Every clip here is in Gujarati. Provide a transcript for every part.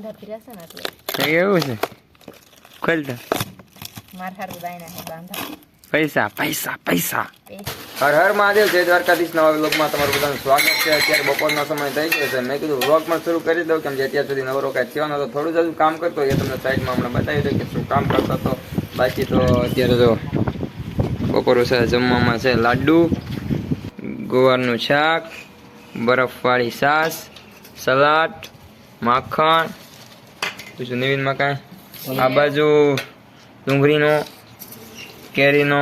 બાંધા ફર્યા છે ને એટલે એવું છે ખોલતા માર હારું દાયના હે બાંધા પૈસા પૈસા પૈસા હર હર મહાદેવ જય દ્વારકાધીશ નવા વ્લોગમાં તમારું બધાનું સ્વાગત છે અત્યારે બપોરનો સમય થઈ ગયો છે મેં કીધું વ્લોગ પણ શરૂ કરી દઉં કેમ કે અત્યાર સુધી નવરો કાંઈ થયો નતો થોડું જ કામ કરતો એ તમને સાઈડમાં હમણાં બતાવી દઉં કે શું કામ કરતો હતો બાકી તો અત્યારે તો બપોર છે જમવામાં છે લાડુ ગોવારનું શાક બરફવાળી સાસ સલાડ માખણ બીજું નવીનમાં કાંઈ? આ બાજુ ડુંગળીનો કેરીનો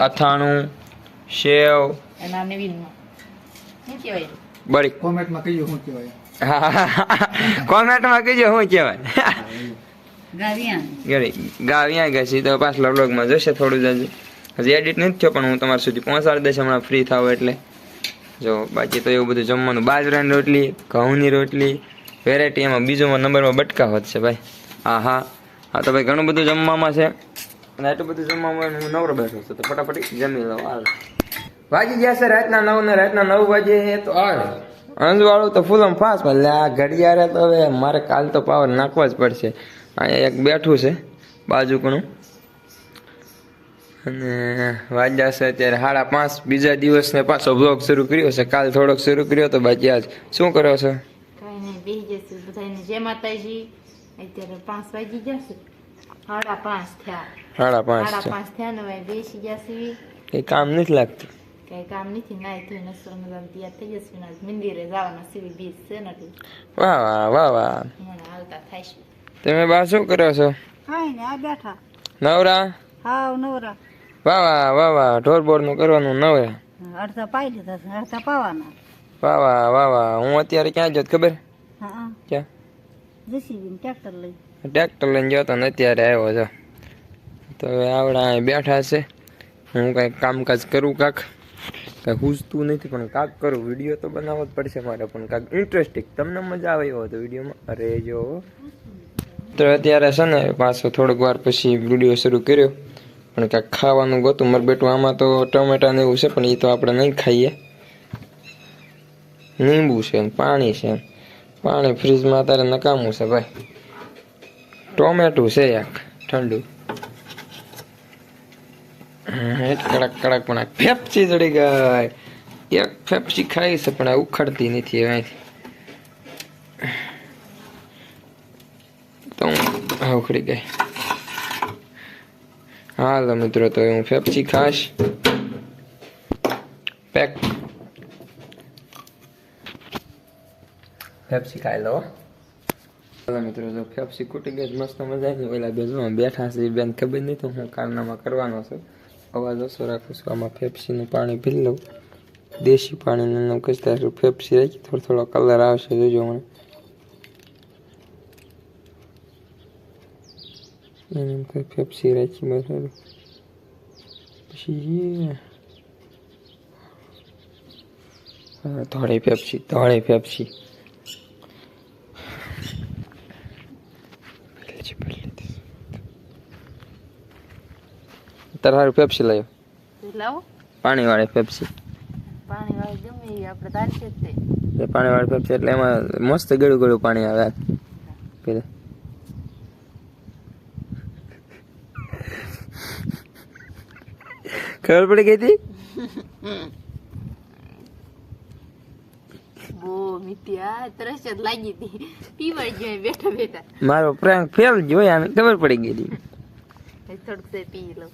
અથાણું સેવ. એના નવીનમાં. શું કહેવાય બળી. કોમેન્ટમાં કહીજો શું કહેવાય. કોમેન્ટમાં કહીજો શું કહેવાય? ગાવિયા છે તો પાછલા બ્લોગમાં જશે થોડું જ હજી. હજી એડિટ નથી થયો પણ હું તમારા સુધી પહોંચાડી દઈશ હમણાં ફ્રી થાવ એટલે. જો બાકી તો એવું બધું જમવાનું. બાજરાની રોટલી ઘઉંની રોટલી વેરાયટી એમાં બીજોમાં નંબરમાં બટકા હોત છે ભાઈ. હા હા. હા, તો ભાઈ ઘણું બધું જમવામાં છે. અને આટલું બધું જમવામાં હું નવરો બેઠો છું, તો ફટાફટ જમી લઉં. હાલ. વાગી ગયા છે રાતના નવ ને રાતના નવ વાગે તો હાલ. અંજવાળું તો ફૂલમ ફાસ એટલે આ ઘડિયાળે તો હવે મારે કાલ તો પાવર નાખવા જ પડશે. અહીંયા એક બેઠું છે બાજુકનું અને વાગ્યા છે અત્યારે સાડા પાંચ. બીજા દિવસને પાછો બ્લોગ શરૂ કર્યો છે. કાલ થોડોક શરૂ કર્યો તો બાકી આજ. શું કરો છો? કઈ બેસી જશે બધાને જય માતાજી. અત્યારે પાંચ વાગી જશે સાડા પાંચ થયા. સાડા પાંચ સાડા પાંચ થયા ને ભાઈ બેસી જશે કઈ કામ નથી લાગતું? કઈ કામ નથી નાય થઈ નસર મજા તૈયાર થઈ જશે ને મંદિરે જવાના સીવી બીજ છે ને વાહ વાહ વાહ વાહ. મને હાલતા થાય છે. તમે બા શું કરો છો? કાઈ ને આ બેઠા. નવરા? હાવ નવરા. વાહ વાહ વાહ વાહ ઢોર બોરનું કરવાનું નવરા અડધા પાઈ લીધા અડધા પાવાના. વાહ વાહ વાહ વાહ હું અત્યારે ક્યાં જોત ખબર? હા. ક્યાં જેસીબી ટ્રેક્ટર લઈ. ટ્રેક્ટર લઈને જતો ને અત્યારે આવ્યો છો તો હવે આવડા અહીં બેઠા છે. હું કાંઈક કામકાજ કરું કાંક. કાંઈ પૂછતું નથી પણ કાંક કરું. વીડિયો તો બનાવવો જ પડશે મારે પણ કાંક ઇન્ટરેસ્ટિંગ તમને મજા આવે એવો હતો વિડીયોમાં? અરે જો. તો અત્યારે છે ને પાછો થોડીક વાર પછી વીડિયો શરૂ કર્યો. પણ કાંઈક ખાવાનું ગોતું. મારે બેટું આમાં તો ટમેટા ને એવું છે પણ એ તો આપણે નહીં ખાઈએ. લીંબુ છે પાણી છે પાણી ફ્રીજમાં અત્યારે નકામું છે ભાઈ. ટોમેટું છે એક, ઠંડુ. કડક કડક પણ ફેફસી ચડી ગઈ એક ફેફસી ખાઈ છે પણ ઉખડતી નથી અહીંથી. તો હું ઉખડી ગઈ. હાલો મિત્રો, તો હું ફેફસી ખાશ પેક ફેફસી લો હાલો મિત્રો જો ફેફસી કૂટી ગઈ મસ્ત મજા આવી ઓલા બેજમાં બેઠા છે બેન ખબર નહીં તો હું કારનામાં કરવાનો છું અવાજ ઓછો રાખું છું આમાં ફેફસીનું પાણી પી લઉં દેશી પાણીનું નામ કચતા ફેફસી રાખી થોડો થોડો કલર આવશે જોજો મને એમ કંઈ ફેફસી રાખી બરાબર પછી ધોળી ફેફસી ધોળી ફેફસી તારે હારું પેપ્સી લાવ્યો લાવો. પાણી વાળી પેપ્સી. પાણી વાળી ગમે એ આપણે તારી છે તે પાણી વાળી પેપ્સી એટલે એમાં મસ્ત ગળું ગળું પાણી આવે પેલા. ખબર પડી ગઈ હતી? મારો પ્રેન્ક ફેલ જોયા ખબર પડી ગઈ હતી. થોડુંક પી લઉં.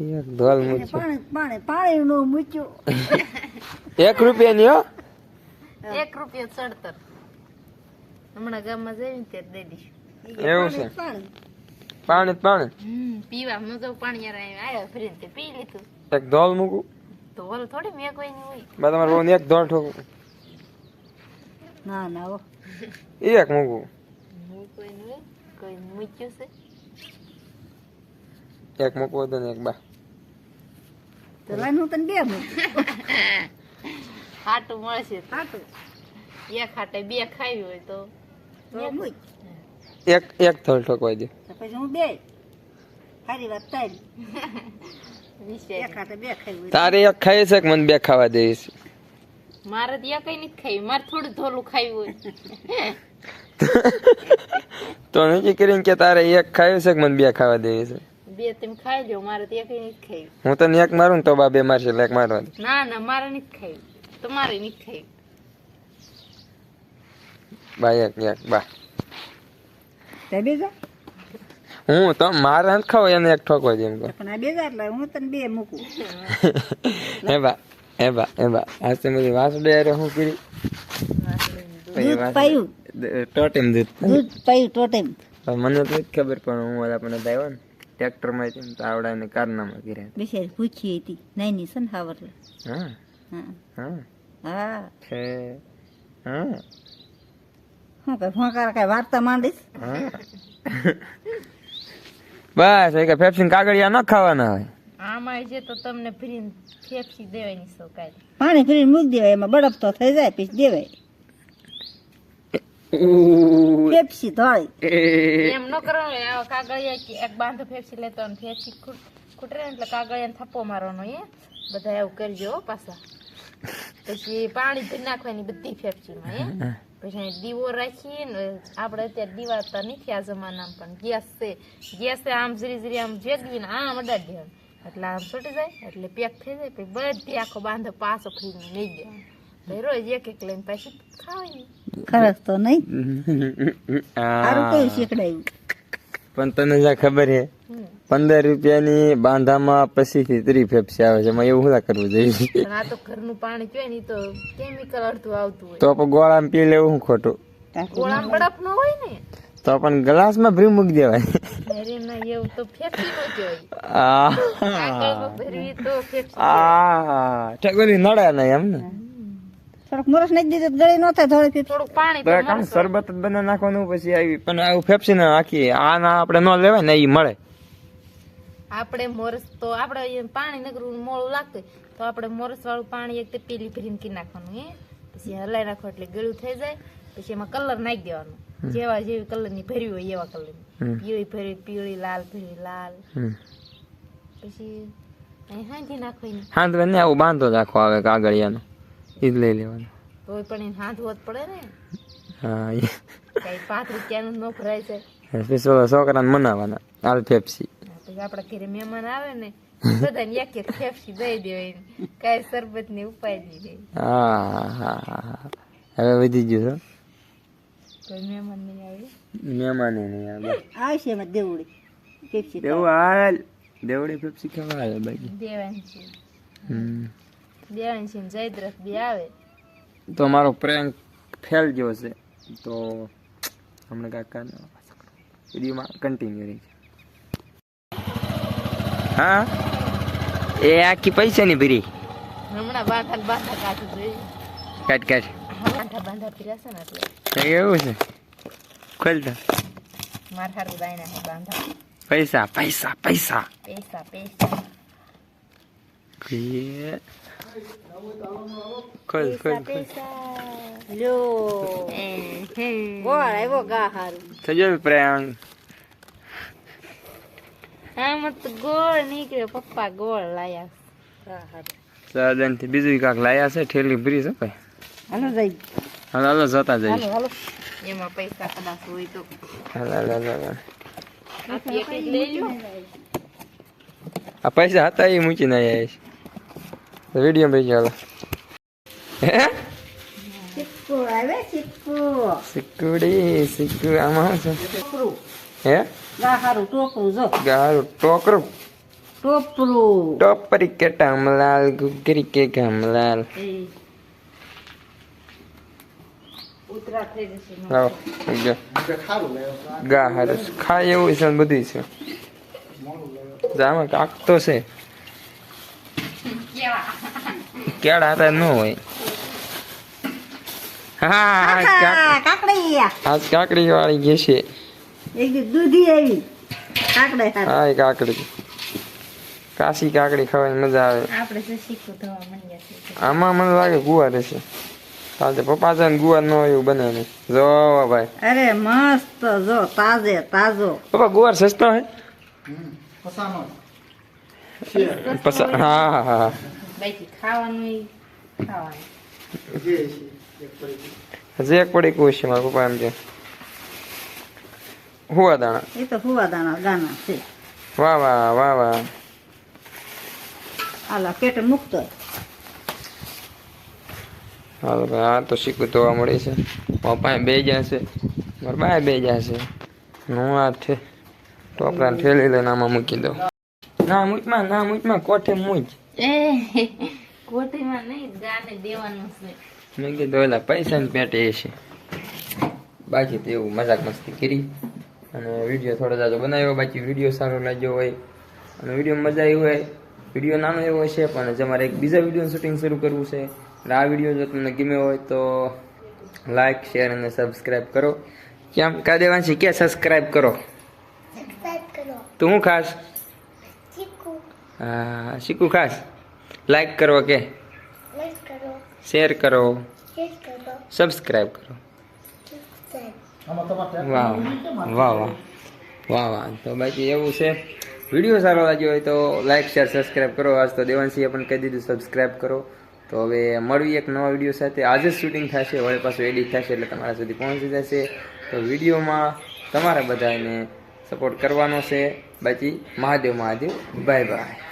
એક ધોલ મૂછો પાણી પાણી પાણી નું મૂક્યું. એક રૂપિયાની હો એક રૂપિયા સડતર હમણાં ગામમાં જઈને ત્યારે દઈ દઈશું. એવું છે. પાણી. પાણી પાણી. પીવા મજો પાણી યાર આવ્યો ફરી તે પી લીધું. એક ધોલ મૂકું. તો ઓલ થોડી મેં કોઈ ની હોય. બા તમારે એક ધોલ ઠોકું. ના ના ઓ એક મૂકું. હું કોઈ નહીં હોય કોઈ મૂક્યું છે? એક મૂકવો તો ને એક બા. તો લાઈન તને બે મૂક. ખાટું મળશે ખાટું એક ખાટે બે ખાવી હોય તો. એક એક ધોલ ઠોકવાઈ દે. પછી હું બે. સારી વાત તારી. એક બે તારે એક ખાઈ છે કે મને બે ખાવા દઈશ? મારે ત્યાં કઈ નથી ખાઈ. મારે થોડું થોડું ખાયું હોય. તો નક્કી કરીને કે તારે એક ખાયું છે કે મને બે ખાવા દેવી છે બે તેમ ખાઈ લ્યો મારે ત્યાં કઈ નહીં ખાઈ. હું તને એક મારું ને તો બા બે મારશે એટલે એક મારવા દે ના ના મારે નહીં ખાઈ. તમારે નહીં ખાઈ. બા એક એક બા. તે બેજા? હું તો મારે નથી ખાવ એને એક ઠોકવા એમ કહું પણ આ બેજા એટલે હું તને બે મૂકું. હે બા હે બા હે બા. આજ તે બધી વાસડે અરે હું કરી. દૂધ પાયું. ટોટેમ દૂધ. દૂધ પાયું ટોટેમ. મને તો ખબર પણ હું પણ આવ્યો ને ટ્રેક્ટરમાં હતી તો આવડા એને કારનામાં કર્યા. બિચારી પૂછી હતી. નાની છે ને હાવર હા. હા. હા. હા. છે હા. શું કઈ ફોંકાર કઈ વાર્તા માંડીશ? હા. બસ એ કે ફેફસીન કાગળિયા ન ખાવાના હોય. આમાં છે તો તમને ફ્રી ફેફસી દેવાની સો કાંઈ પાણી ફરી મૂકી દેવાય એમાં બરફ તો થઈ જાય પછી દેવાય. પેપ્સી ધોળી એમ ન કરો કાગળિયા કે એક બાંધો ફેફસી લેતો અને ફેફસી ખૂટ એટલે કાગળિયાને થપ્પો મારવાનો એ. બધા એવું કરજો પાછા. પછી પાણી ભરી નાખવાની બધી ફેફસીમાં એ. પછી દીવો રાખી ને આપણે અત્યારે દીવા તો નથી આ જમાનામાં પણ ગેસ છે. ગેસ આમ જરી જરી આમ જેગવીને આમ અડાડી દેવાનું. એટલે આમ છૂટી જાય એટલે પેક થઈ જાય પછી બધી આખો બાંધો પાછો ફ્રીજમાં લઈ દેવાનો. રોજ એક એક લઈને પછી ખાવાની. ખરસ તો નહીં. સારું કયું શીખડાયું. પણ તને જ્યાં ખબર હે પંદર રૂપિયાની બાંધામાં પછી થી ત્રીસ ફેફસી આવે છે. એમાં એવું શું કરવું જોઈએ? આ તો ઘરનું પાણી પીવે ને તો કેમિકલ અડધું આવતું હોય. તો પણ ગોળામાં પી લેવું હું ખોટું? ગોળામ બરફ ન હોય ને? તો પણ ગ્લાસમાં ભરી મૂકી દેવાય. ઠેકોરી નડે નહીં એમ ને? થોડોક મોરસ નાખી દીધું તો ગળી ન થાય થોડી થોડુંક પાણી તો કામ શરબત બને નાખવાનું પછી આવી. પણ આવું ફેફસી ને આખી આ ના આપણે ન લેવાય ને એ મળે. આપણે મોરસ તો આપણે પાણી નકરું મોળું લાગતું તો આપણે મોરસ વાળું પાણી એક તો પેલી ભરીને કી નાખવાનું હે. પછી હલાઈ નાખો એટલે ગળું થઈ જાય પછી એમાં કલર નાખી દેવાનો. જેવા જેવી કલરની ભરવી હોય એવા કલરની પીળી ભરી પીળી લાલ ભરી લાલ. પછી હાંધી નાખવાની હા ને આવું બાંધો રાખો આવે કાગળિયાનો. એ જ લઈ લેવાનું. તોય પણ એને હાથ જ પડે ને. હા કઈ પાંચ રૂપિયાનું ન ભરાય છે. સ્પેશિયલ છોકરાને મનાવાના હાલ ફેફસી. પછી આપણા ઘરે મહેમાન આવે ને બધાને એક એક ફેફસી દઈ દેવાય કાંઈ શરબતની ઉપાય નહીં દે હા હા હા હવે વધી ગયું કોઈ મહેમાન નહીં આવે. મહેમાન નહીં આવે. આવશે એમાં દેવડી પેપ્સી દેવું હાલ. દેવડી પેપ્સી કેવા આવે બાકી. દેવાની છે. હમ. ને જયદ્રથ બી આવે. તો મારો પ્રેન્ક ફેલ ગયો છે. તો હમણાં કાકા વિડીયોમાં કન્ટિન્યુ રહી હા? એ આખી પૈસાની ભરી. હમણાં બાંધા બાંધા કાઢું જોઈએ કાટ કાટ બાંધા બાંધા પીરા છે ને એટલે. એવું છે? ખોલતા માર હારું દાયના છે બાંધા. પૈસા પૈસા પૈસા. પૈસા પૈસા. ખોલ ખોલ લ્યો. ગોળ આવ્યો ગા હારું. થજો પ્રેન્ક આમાં તો ગોળ નીકળ્યો. પપ્પા ગોળ લાયા. સાધનથી બીજું કાક લાયા છે ઠેલી ભરી છે ભાઈ? હાલો જઈ. હાલો હાલો જતા જઈશ હાલો હાલો. એમાં પૈસા કદાચ હોય તો. હાલો હાલો હાલો આ પૈસા હતા એ મૂકીને આવ્યા છે. વીડિયો ભાઈ ચાલો હે? સિક્કુ આવે સિક્કુ. સિક્કુડી સિક્કુ. આમાં શું છે? હે? ગા ટોકરો ટોપરું જો. ગારું ટોકરું. ટોપરું. ટોપરી કે ટામલાલ ગુગરી કે ગામલાલ ઉતરા થઈ જશે લાવો જો. ગા હારું ખાય એવું છે બધું છે. જામાં કાક તો છે. કેળા હતા ન હોય. હા કાકડી. આજ કાકડી વાળી ગઈ છે. દૂધી આવી. કાકડા હા કાકડી. કાશી કાકડી ખાવાની મજા આવે. આપણે શું શીખવું થવા માંડ્યા છે. આમાં મને લાગે ગુવાર હશે કાલે પપ્પા છે ને ગુવાર ન હોય એવું બને નહીં. જો ભાઈ. અરે મસ્ત જો તાજે તાજો. પપ્પા ગુવાર સસ્તો હે? હા હા હા. બાકી ખાવાનું ઈ ખાવાનું. હજી એક પડી કુશ છે મારા પપ્પા એમ કે. હુવા દાણા. એ તો ફુવાદાના દાના છે. વાહ વાહ વાહ વાહ. આલા પેટ મુક્ત હાલો આ તો શીખું ધોવા મળે છે. પપ્પા બે જશે મારા બાય બે જશે હું આ છે. ટોપરા ઠેલી લઈને આમાં મૂકી દઉં. ના મૂચમાં ના મૂચમાં કોઠે મૂચ કોઠીમાં નહીં ગાને દેવાનું છે. મેં કીધું ઓલા પૈસા પેટે છે. બાકી તો એવું મજાક મસ્તી કરી. અને વીડિયો થોડો જાજો બનાવ્યો બાકી વીડિયો સારો લાગ્યો હોય અને વીડિયો મજા આવી હોય વીડિયો નાનો એવો છે પણ જે મારે એક બીજા વિડીયોનું શૂટિંગ શરૂ કરવું છે. એટલે આ વીડિયો જો તમને ગમ્યો હોય તો લાઈક શેર અને સબસ્ક્રાઈબ કરો. કેમ? કા દેવાંશી કે સબસ્ક્રાઈબ કરો. તું હું ખાસ હા શીખું ખાસ? લાઈક કરો કે? શેર કરો. સબસ્ક્રાઈબ કરો. વાહ વાહ વાહ. વાહ વાહ વાહ. તો બાકી એવું છે. વીડિયો સારો લાગ્યો હોય તો લાઈક શેર સબસ્ક્રાઈબ કરો. આજ તો દેવાંશીએ પણ કહી દીધું સબસ્ક્રાઈબ કરો. તો હવે મળવી એક નવા વીડિયો સાથે. આજે જ શૂટિંગ થશે. વળી પાછું એડિટ થશે એટલે તમારા સુધી પહોંચી જશે. તો વિડીયોમાં તમારા બધાને સપોર્ટ કરવાનો છે. બાકી મહાદેવ મહાદેવ. Bye bye